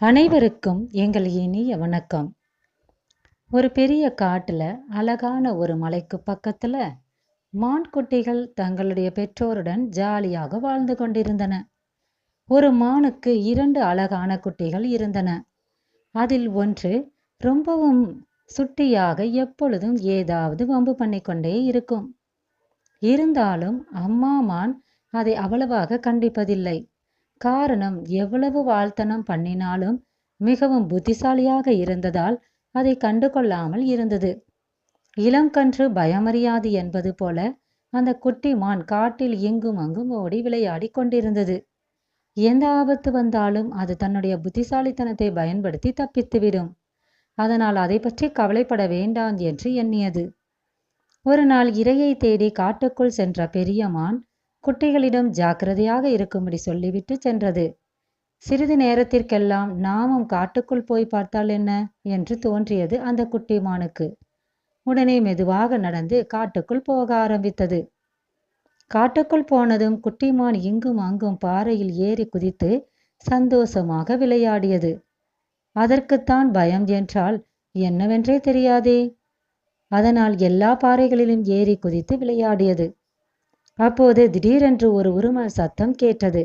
அனைவருக்கும் எங்கள் இனிய வணக்கம். ஒரு பெரிய காட்டில் அழகான ஒரு மலைக்கு பக்கத்தில் மான் குட்டிகள் தங்களுடைய பெற்றோருடன் ஜாலியாக வாழ்ந்து கொண்டிருந்தன. ஒரு மானுக்கு இரண்டு அழகான குட்டிகள் இருந்தன. அதில் ஒன்று ரொம்பவும் சுட்டியாக எப்பொழுதும் ஏதாவது வம்பு பண்ணிக்கொண்டே இருக்கும். இருந்தாலும் அம்மா மான் அதை அவ்வளவாக கண்டிப்பதில்லை. காரணம் எவ்வளவு வாழ்த்தனம் பண்ணினாலும் மிகவும் புத்திசாலியாக இருந்ததால் அதை கண்டு கொள்ளாமல் இருந்தது. இளங்கன்று பயமறியாது என்பது போல அந்த குட்டி மான் காட்டில் இங்கும் அங்கும் ஓடி விளையாடி கொண்டிருந்தது. எந்த ஆபத்து வந்தாலும் அது தன்னுடைய புத்திசாலித்தனத்தை பயன்படுத்தி தப்பித்துவிடும். அதனால் அதை பற்றி கவலைப்பட வேண்டாம் என்று எண்ணியது. ஒரு நாள் இரையை தேடி காட்டுக்குள் சென்ற பெரிய மான் குட்டிகளிடம் ஜாக்கிரதையாக இருக்கும்படி சொல்லிவிட்டு சென்றது. சிறிது நேரத்திற்கெல்லாம் நாமும் காட்டுக்குள் போய் பார்த்தால் என்ன? என்று தோன்றியது அந்த குட்டி மானுக்கு உடனே மெதுவாக நடந்து காட்டுக்குள் போக ஆரம்பித்தது. காட்டுக்குள் போனதும் குட்டிமான் இங்கும் அங்கும் பாறையில் ஏறி குதித்து சந்தோஷமாக விளையாடியது. அதற்குத்தான் பயம் என்றால் என்னவென்றே தெரியாதே. அதனால் எல்லா பாறைகளிலும் ஏறி குதித்து விளையாடியது. அப்போது திடீரென்று ஒரு உருமல் சத்தம் கேட்டது.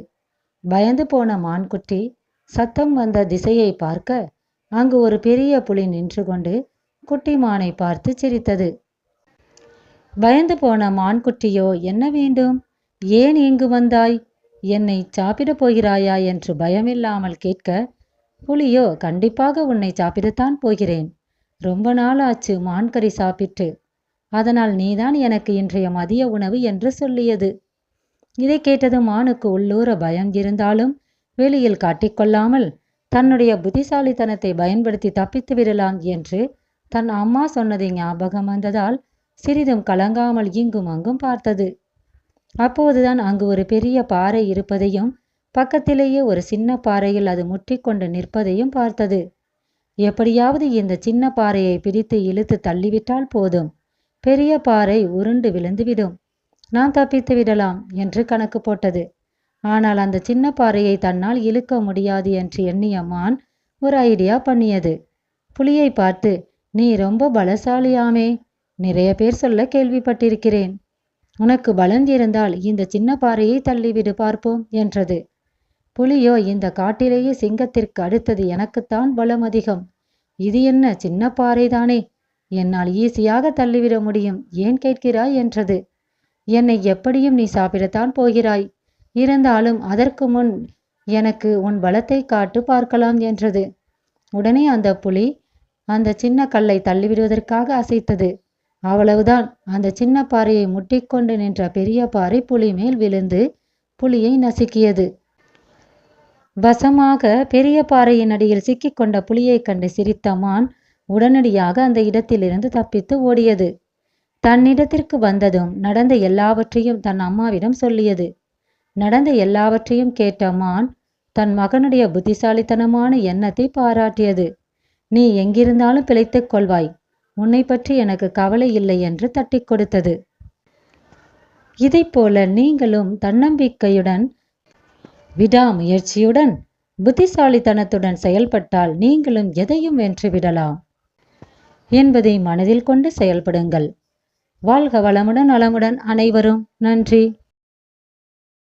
பயந்து போன மான்குட்டி சத்தம் வந்த திசையை பார்க்க அங்கு ஒரு பெரிய புலி நின்று கொண்டு குட்டி மானை பார்த்து சிரித்தது. பயந்து போன மான்குட்டியோ என்ன வேண்டும்? ஏன் இங்கு வந்தாய்? என்னை சாப்பிடப் போகிறாயா? என்று பயமில்லாமல் கேட்க புலியோ கண்டிப்பாக உன்னை சாப்பிடத்தான் போகிறேன். ரொம்ப நாள் ஆச்சு மான்கறி சாப்பிட்டு. அதனால் நீதான் எனக்கு இன்றைய மதிய உணவு என்று சொல்லியது. இதை கேட்டதும் மானுக்கு உள்ளூர பயம் இருந்தாலும் வெளியில் காட்டிக்கொள்ளாமல் தன்னுடைய புத்திசாலித்தனத்தை பயன்படுத்தி தப்பித்து விடலாம் என்று தன் அம்மா சொன்னதை ஞாபகம் வந்ததால் சிறிதும் கலங்காமல் இங்கும் அங்கும் பார்த்தது. அப்போதுதான் அங்கு ஒரு பெரிய பாறை இருப்பதையும் பக்கத்திலேயே ஒரு சின்ன பாறையில் அது முற்றிக்கொண்டு நிற்பதையும் பார்த்தது. எப்படியாவது இந்த சின்ன பாறையை பிடித்து இழுத்து தள்ளிவிட்டால் போதும். பெரிய பாறை உருண்டு விழுந்துவிடும் நான் தப்பித்து விடலாம் என்று கணக்கு போட்டது. ஆனால் அந்த சின்ன பாறையை தன்னால் இழுக்க முடியாது என்று எண்ணிய மான் ஒரு ஐடியா பண்ணியது. புலியை பார்த்து நீ ரொம்ப பலசாலியாமே. நிறைய பேர் சொல்ல கேள்விப்பட்டிருக்கிறேன். உனக்கு பலந்திருந்தால் இருந்தால் இந்த சின்ன பாறையை தள்ளிவிடு பார்ப்போம் என்றது. புலியோ இந்த காட்டிலேயே சிங்கத்திற்கு அடுத்தது எனக்குத்தான் பலம் அதிகம். இது என்ன சின்ன பாறைதானே? என்னால் ஈஸியாக தள்ளிவிட முடியும். ஏன் கேட்கிறாய் என்றது. என்னை எப்படியும் நீ சாப்பிடத்தான் போகிறாய். இருந்தாலும் அதற்கு முன் எனக்கு உன் பலத்தை காட்டு பார்க்கலாம் என்றது. உடனே அந்த புலி அந்த சின்ன கல்லை தள்ளிவிடுவதற்காக அசைத்தது. அவ்வளவுதான். அந்த சின்ன பாறையை முட்டிக்கொண்டு நின்ற பெரிய பாறை புலி மேல் விழுந்து புலியை நசுக்கியது. வசமாக பெரிய பாறையின் அடியில் சிக்கிக்கொண்ட புலியைக் கண்டு சிரித்த மான் உடனடியாக அந்த இடத்திலிருந்து தப்பித்து ஓடியது. தன்னிடத்திற்கு வந்ததும் நடந்த எல்லாவற்றையும் தன் அம்மாவிடம் சொல்லியது. நடந்த எல்லாவற்றையும் கேட்ட மான் தன் மகனுடைய புத்திசாலித்தனமான எண்ணத்தை பாராட்டியது. நீ எங்கிருந்தாலும் பிழைத்துக் கொள்வாய். உன்னை பற்றி எனக்கு கவலை இல்லை என்று தட்டி கொடுத்தது. இதைப்போல நீங்களும் தன்னம்பிக்கையுடன் விடாமுயற்சியுடன் புத்திசாலித்தனத்துடன் செயல்பட்டால் நீங்களும் எதையும் வென்று விடலாம். என்பதை மனதில் கொண்டு செயல்படுங்கள். வாழ்க வளமுடன் நலமுடன் அனைவரும். நன்றி.